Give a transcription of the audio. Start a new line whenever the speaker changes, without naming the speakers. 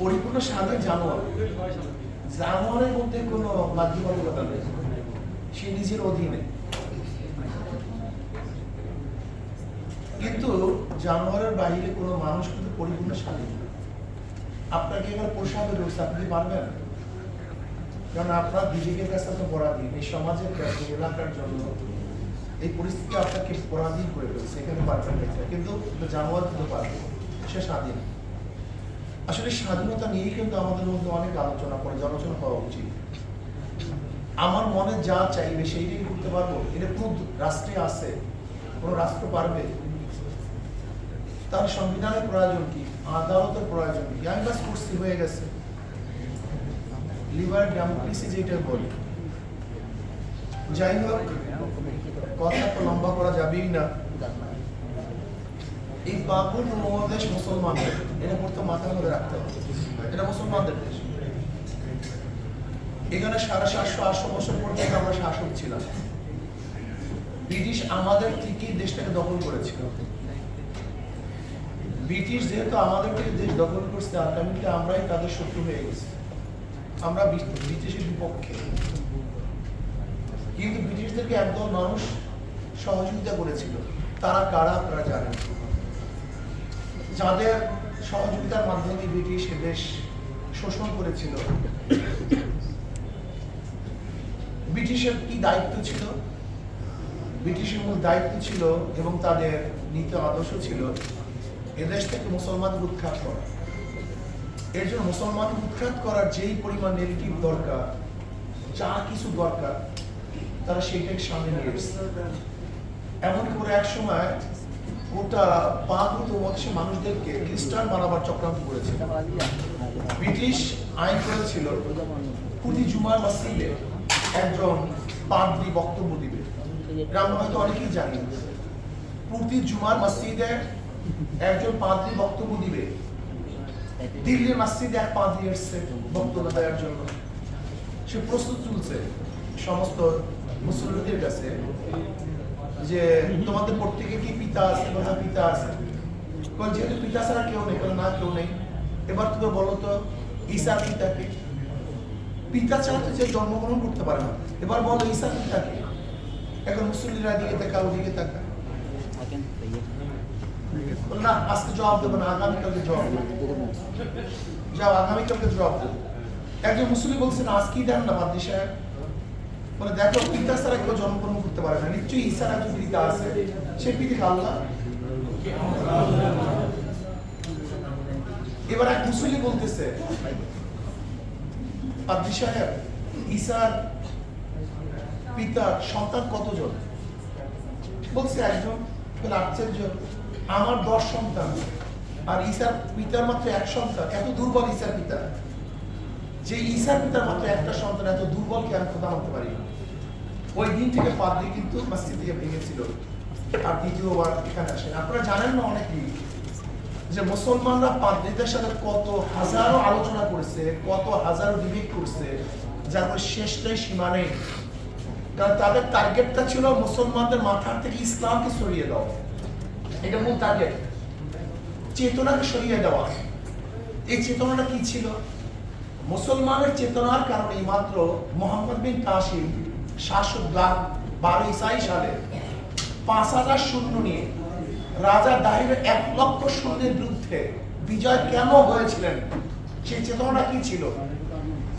পরিপূর্ণ স্বাধীন জানোয়ার। জানোয়ারের মধ্যে কোনো বাধ্যবাধকতা নেই। সে নিজের অধীনে। কিন্তু জানোয়ারের বাইরে কোনো মানুষ কিন্তু পরিপূর্ণ স্বাধীন আপনাকে এবার পোষাবে রয়েছে, আপনি পারবেন? কারণ আপনার বিবেকের কাছে তো পরাধীন। এই সমাজের কাছে এলাকার জন্য এই পরিস্থিতি আপনাকে পরাধীন করে ফেলছে। এখানে পারবেন কিন্তু জানোয়ার কিন্তু পারবে সে স্বাধীন। আসলে স্বাধীনতা নিয়ে কিন্তু আমাদের মধ্যে অনেক আলোচনা পর্যালোচনা হওয়া উচিত। আমার মনে যা চাইবে সেইটাই করতে পারব। এটা কোন রাষ্ট্রে আছে। কোন রাষ্ট্র পারবে? তার সংবিধানের প্রয়োজন কি? আদালতের প্রয়োজন কি? আমি বাস করছি, হয়ে গেছে। লিবার ডেমোক্রেসি যেটা বলি। যাই হোক, কথা তো লম্বা করা যাবেই না। এই বাবুর উপমহাদেশ মুসলমানদের এটা পড়তে মাথার মধ্যে রাখতে হবে। এটা মুসলমানদের দেশ। এখানে সাড়ে সাতশো, আটশো বছর পর্যন্ত আমরা শাসক ছিলাম। ব্রিটিশ আমাদের থেকেই দেশটাকে দখল করেছিল। ব্রিটিশ যেহেতু আমাদের থেকে দেশ দখল করছে আগামীতে আমরাই তাদের শত্রু হয়ে গেছি। আমরা ব্রিটিশের বিপক্ষে। কিন্তু ব্রিটিশদেরকে একদল মানুষ সহযোগিতা করেছিল। তারা কারা আপনারা জানেন? যাদের সহযোগিতার মাধ্যমে ব্রিটিশ দেশ শোষণ করেছিল। ব্রিটিশের কি দায়িত্ব ছিল? ব্রিটিশের মূল দায়িত্ব ছিল এবং তাদের নীতি আদর্শ ছিল এদেশ থেকে মুসলমান উৎখাত করা। এর জন্য মুসলমান উৎখাত করার যেই পরিমাণ নেগেটিভ দরকার, যা কিছু দরকার, তারা সেইটাকে সামনে নিয়ে এসেছে। এমন করে এক সময় গোটা উপমহাদেশের মানুষদেরকে খ্রিস্টান বানাবার চক্রান্ত করেছে। ব্রিটিশ আইন প্রতি জুমার মসজিদে একজন পাদ্রী বক্তব্য দিবে। আমরা হয়তো অনেকেই জানি প্রতি জুমার একজন বক্তব্য দিবে। দিল্লির এক এসছে বক্তব্য দেওয়ার জন্য। সে প্রস্তুত চলছে সমস্ত মুসলিমদের কাছে যে তোমাদের প্রত্যেকে কি পিতা আছে বা পিতা আছে? বল যেহেতু পিতা ছাড়া কেউ নেই না কেউ নেই, এবার তুমি বলো তো ঈশার পিতাকে? পিতা ছাড়া তো যে জন্মগ্রহণ করতে পারে না। এবার বলো ঈশার পিতাকে? এখন মুসলিমরা দিকে তাকা ওদিকে তাকা না, আজকে জবাব দেবো না, আগামীকালকে জবাব যাও, আগামীকালকে জবাব দেবো। একজন মুসলিম বলছেন আজকেই দেন না বাদ্দি সাহেব। মানে দেখো, পিতা ছাড়া কেউ জন্মগ্রহণ করতে পারে না। নিশ্চয়ই ঈশার একজন পিতা আছে। সে পিতা আল্লাহ। এবার এক মুসলিম বলতেছে বাদ্দি সাহেব ঈশার পিতার সন্তান কতজন? বলছে, একজন আশ্চর্য আমার দশ সন্তান। আর ঈশার পিতার মাত্র এক সন্তান। এত দুর্বল ঈশার পিতা। যে ঈশার পিতার মাত্র একটা সন্তান এত দুর্বলকে আমি কথা মানতে পারি? ওই দিন থেকে পাদ্রি কিন্তু মসজিদ থেকে ভেঙেছিল। আর দ্বিতীয়বার এখানে আসেন। আপনারা জানেন না অনেকেই যে মুসলমানরা পাদ্রীদের সাথে কত হাজারো আলোচনা করেছে, কত হাজারো ডিবেট করছে, যার কোনো শেষটাই সীমা নেই। কারণ তাদের টার্গেটটা ছিল মুসলমানদের মাথার থেকে ইসলামকে সরিয়ে দেওয়া। এটা মূল টার্গেট চেতনাকে সরিয়ে দেওয়া। এই চেতনাটা কি ছিল? মুসলমানের চেতনার কারণে মাত্র মোহাম্মদ বিন কাশিম শাসক বারো ইসাই সালে পাঁচ হাজার শূন্য নিয়ে রাজা দাহিরের এক লক্ষ শূন্যের বিরুদ্ধে বিজয় কেন হয়েছিলেন? সেই চেতনাটা কি ছিল?